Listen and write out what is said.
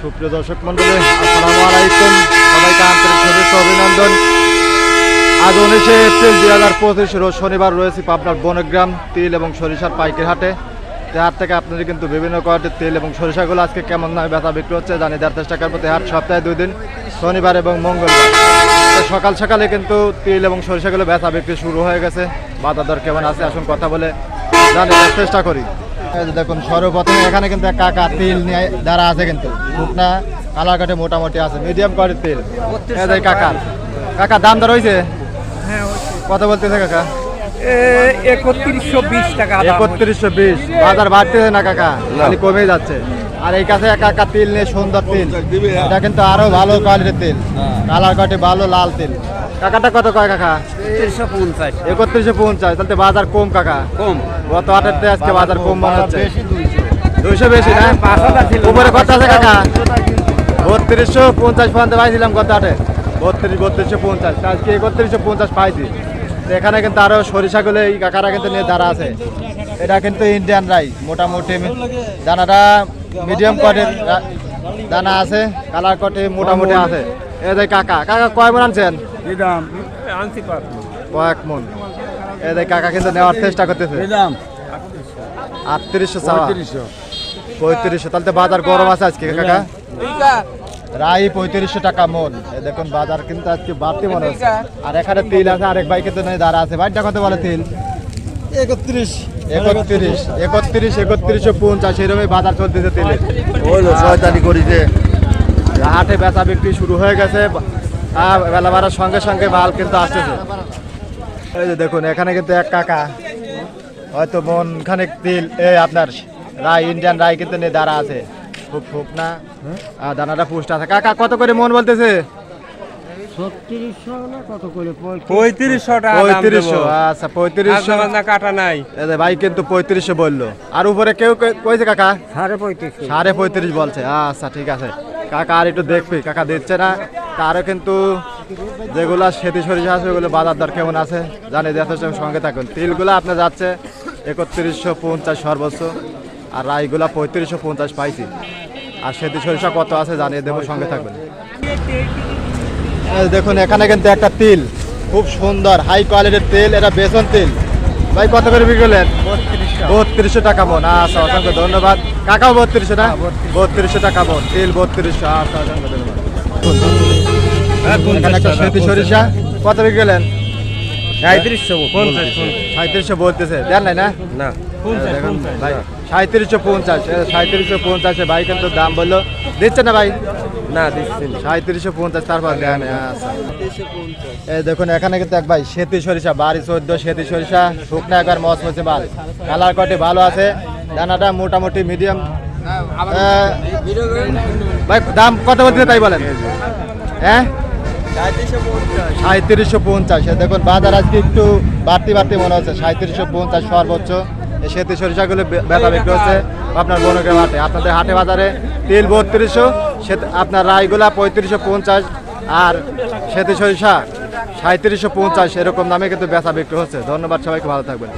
সুপ্রিয় দর্শক মন্ডলী আসসালামু আলাইকুম। সবাইকে আন্তরিক শুভেচ্ছা অভিনন্দন। আজ উনিশে এপ্রিল দুই হাজার পঁচিশ রোজ শনিবার রয়েছে পাবনার বনগ্রাম তিল এবং সরিষার পাইকের হাটে। হাট থেকে আপনাদের কিন্তু বিভিন্ন কোয়ালিটির তেল এবং সরিষাগুলো আজকে কেমন দামে বেচা বিক্রি হচ্ছে জানিয়ে দেওয়ার চেষ্টা করব হাট সপ্তাহে দুই দিন, শনিবার এবং মঙ্গলবার। সকাল সকালে কিন্তু তিল এবং সরিষাগুলো বেচা বিক্রি শুরু হয়ে গেছে। বাজার দর কেমন আছে? আসুন কথা বলে দেওয়ার চেষ্টা করি। দেখুন সর্বপ্রথম এখানে কিন্তু এক কাকা তিল নিয়ে দাঁড়া আছে কিন্তু। শুকনা কালার কাটে মোটামুটি আছে মিডিয়াম কোয়ালিটির তেল। এই যে কাকা। কাকা দাম দর হয়েছে কত বলতেছে কাকা? একত্রিশশো বিশ টাকা একত্রিশশো বিশ। বাজার বাড়তেছে না কাকা? খালি কমে যাচ্ছে। আর এই কাছে এক কাকা তিল নেই সুন্দর তিল। এটা কিন্তু আরও ভালো কোয়ালিটির তেল। কালার কাটে ভালো লাল তেল। কাকাটা কত কয় কাকা? একত্রিশশো পঞ্চাশ। একত্রিশশো পঞ্চাশ তাহলে বাজার কম কাকা। কম। গত আটের আজকে বাজার কম মনে হচ্ছে। দুইশো। বেশি না? ছিল। উপরে কত আছে কাকা? বত্রিশশো পঞ্চাশ পর্যন্ত পাইছিলাম গত আটে বত্রিশ বত্রিশশো পঞ্চাশ। আজকে একত্রিশশো পঞ্চাশ পাইছি। এখানে কিন্তু আরও সরিষাগুলো এই কাকারা কিন্তু নিয়ে দাঁড়া আছে। এটা কিন্তু ইন্ডিয়ান রাই মোটামুটি। দানাটা মিডিয়াম কোয়ালিটির দানা আছে কালার কোয়ালিটি মোটামুটি আছে। এই যে কাকা কাকা কয় মন আনছেন? দাম আনছি পাঁচ কয়েক মন। এই যে কাকা কিন্তু নেওয়ার চেষ্টা করতেছে। দাম আটত্রিশশো চাওয়া। পঁয়ত্রিশশো। তাহলে তো বাজার গরম আছে আজকে কাকা? রাই পঁয়ত্রিশশো টাকা মন। এই দেখুন বাজার কিন্তু আজকে বাড়তি মনে হচ্ছে। আর এখানে তিল আছে আরেক বাইক কিন্তু নেই দাঁড়া আছে। বাইকটা কত বলে তিল? একত্রিশ। একত্রিশ একত্রিশ একত্রিশশো পঞ্চাশ এরকমই বাজার চলতেছে তিলে। ওই শয়তানি করিছে। হাটে বেচা বিক্রি শুরু হয়ে গেছে বেলা বাড়ার সঙ্গে সঙ্গে মাল কিন্তু আসতেছে। এই যে দেখুন এখানে কিন্তু এক কাকা হয়তো মন খানিক তিল এই আপনার রাই ইন্ডিয়ান রাই কিন্তু নিয়ে দাঁড়া আছে। খুব খুব না দানাটা পুষ্ট আছে। কাকা কত করে মন বলতেছে? পঁয়ত্রিশশো। টাকা পঁয়ত্রিশশো আচ্ছা পঁয়ত্রিশশো। না কাটা নাই। ভাই কিন্তু পঁয়ত্রিশশো বলল। আর উপরে কেউ কইছে কাকা? সাড়ে পঁয়ত্রিশ সাড়ে পঁয়ত্রিশ বলছে। আচ্ছা ঠিক আছে। কাকা আর একটু দেখবি। কাকা দিচ্ছে না। তারও কিন্তু যেগুলা সেতি সরিষা আছে ওগুলো বাজার দর কেমন আছে? জানি যথেষ্ট সঙ্গে থাকুন। তিলগুলো আপনার যাচ্ছে একত্রিশশো পঞ্চাশ সর্বোচ্চ। আর রাইগুলা পঁয়ত্রিশশো পঞ্চাশ পাইছি। আর সেতি সরিষা কত আছে জানিয়ে দেবো সঙ্গে থাকবেন দেখুন এখানে কিন্তু একটা তিল। খুব সুন্দর হাই কোয়ালিটির তেল এটা বেসন তেল। ভাই কত করে বিক্রি করলেন? বত্রিশশো। টাকা মন আচ্ছা অসংখ্য ধন্যবাদ। কাকাও বত্রিশশো না? বত্রিশশো। টাকা মন তেল বত্রিশশো আচ্ছা অসংখ্য ধন্যবাদ। এখানে একটা সেতি সরিষা। কত বিক্রি করলেন? সাঁত্রিশশো বলতেছে। দেন নাই না? না। দেখুন ভাই সাঁত্রিশশো পঞ্চাশ সাঁত্রিশশো পঞ্চাশে ভাই কিন্তু দাম বলল। দিচ্ছে না ভাই? না দিচ্ছি সাঁত্রিশশো পঞ্চাশ তারপর দেন আচ্ছা। এই দেখুন এখানে কিন্তু এক ভাই সেতি সরিষা বাড়ি চোদ্দ সেতি সরিষা শুকনো একবার মস মাল কালার কটি ভালো আছে দানাটা মোটামুটি মিডিয়াম ভাই দাম কত বলতে তাই বলেন? হ্যাঁ? সাঁত্রিশশো পঞ্চাশ। দেখুন বাজার আজকে একটু বাড়তি বাড়তি মনে হচ্ছে সাঁত্রিশশো পঞ্চাশ সর্বোচ্চ। সেতি সরিষাগুলো বেতা বেচা বিক্রি হচ্ছে আপনার বনগ্রাম হাটে আপনাদের হাটে বাজারে তিল বত্রিশশো আপনার রায়গুলা পঁয়ত্রিশশো পঞ্চাশ আর সেতি সরিষা সাঁত্রিশশো পঞ্চাশ এরকম দামে কিন্তু বেচা বিক্রি হচ্ছে। ধন্যবাদ সবাইকে ভালো থাকবেন।